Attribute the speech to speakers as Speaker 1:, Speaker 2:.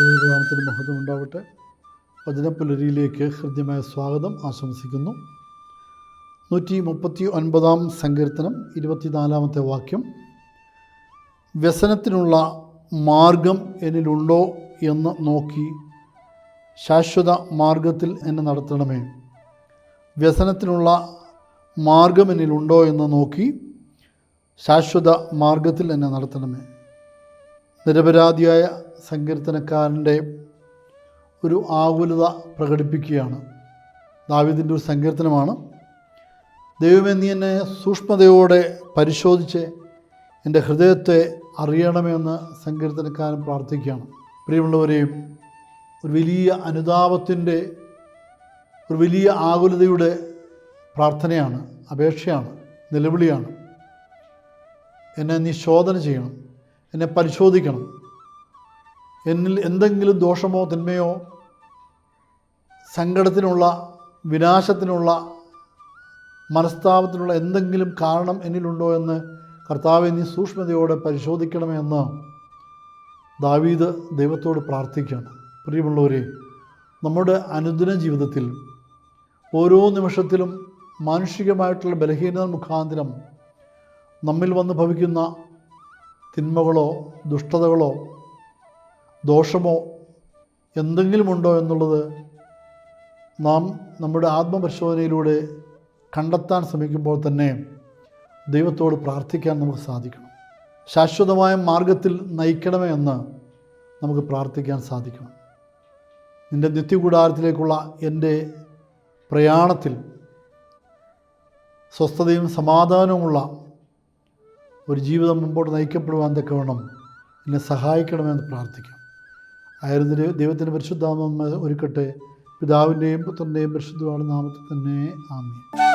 Speaker 1: നാമത്തിന് മഹത്വം ഉണ്ടാവട്ടെ വചനപ്പുലരിയിലേക്ക് ഹൃദ്യമായ സ്വാഗതം. ആശംസിക്കുന്നു. നൂറ്റി മുപ്പത്തി ഒൻപതാം സങ്കീർത്തനം ഇരുപത്തിനാലാമത്തെ വാക്യം. വ്യസനത്തിനുള്ള മാർഗം എന്നിലുണ്ടോ എന്ന് നോക്കി ശാശ്വത മാർഗത്തിൽ എന്നെ നടത്തണമേ. വ്യസനത്തിനുള്ള മാർഗം എന്നിലുണ്ടോ എന്ന് നോക്കി ശാശ്വത മാർഗത്തിൽ എന്നെ നടത്തണമേ. നിരപരാധിയായ സങ്കീർത്തനക്കാരന്റെ ഒരു ആകുലത പ്രകടിപ്പിക്കുകയാണ്. ദാവിദിന്റെ ഒരു സങ്കീർത്തനമാണ്. ദൈവമേ നീ എന്നെ സൂക്ഷ്മതയോടെ പരിശോധിച്ച് എന്റെ ഹൃദയത്തെ അറിയണമെന്ന് സങ്കീർത്തനക്കാരൻ പ്രാർത്ഥിക്കുകയാണ്. പ്രിയമുള്ളവരെയും ഒരു വലിയ അനുതാപത്തിന്റെ ഒരു വലിയ ആകുലതയുടെ പ്രാർത്ഥനയാണ് അപേക്ഷയാണ് നിലവിളിയാണ്. എന്നെ നീ ശോധന ചെയ്യണം എന്നെ പരിശോധിക്കണം. എന്നിൽ എന്തെങ്കിലും ദോഷമോ തിന്മയോ സങ്കടത്തിനുള്ള വിനാശത്തിനുള്ള മനസ്താപത്തിനുള്ള എന്തെങ്കിലും കാരണം എന്നിലുണ്ടോ എന്ന് കർത്താവെ നീ സൂക്ഷ്മതയോടെ പരിശോധിക്കണമേ എന്ന് ദാവീദ് ദൈവത്തോട് പ്രാർത്ഥിക്കുകയാണ്. പ്രിയമുള്ളവരെ നമ്മുടെ അനുദിന ജീവിതത്തിൽ ഓരോ നിമിഷത്തിലും മാനുഷികമായിട്ടുള്ള ബലഹീനത മുഖാന്തരം നമ്മിൽ വന്ന് ഭവിക്കുന്ന തിന്മകളോ ദുഷ്ടതകളോ ദോഷമോ എന്തെങ്കിലുമുണ്ടോ എന്നുള്ളത് നാം നമ്മുടെ ആത്മപരിശോധനയിലൂടെ കണ്ടെത്താൻ ശ്രമിക്കുമ്പോൾ തന്നെ ദൈവത്തോട് പ്രാർത്ഥിക്കാൻ നമുക്ക് സാധിക്കണം. ശാശ്വതമായ മാർഗത്തിൽ നയിക്കണമേ എന്ന് നമുക്ക് പ്രാർത്ഥിക്കാൻ സാധിക്കണം. നിന്റെ നിത്യകൂടാരത്തിലേക്കുള്ള എന്റെ പ്രയാണത്തിൽ സ്വസ്ഥതയും സമാധാനവുമുള്ള ഒരു ജീവിതം മുമ്പോട്ട് നയിക്കപ്പെടുവാൻ തക്കവണ്ണം എന്നെ സഹായിക്കണമെന്ന് പ്രാർത്ഥിക്കാം. ആയിരുന്നു ദൈവത്തിന്റെ പരിശുദ്ധാമം ഒരുക്കട്ടെ. പിതാവിന്റെയും പുത്രന്റെയും പരിശുദ്ധമാണ് നാമത്തിൽ തന്നെ ആമീൻ.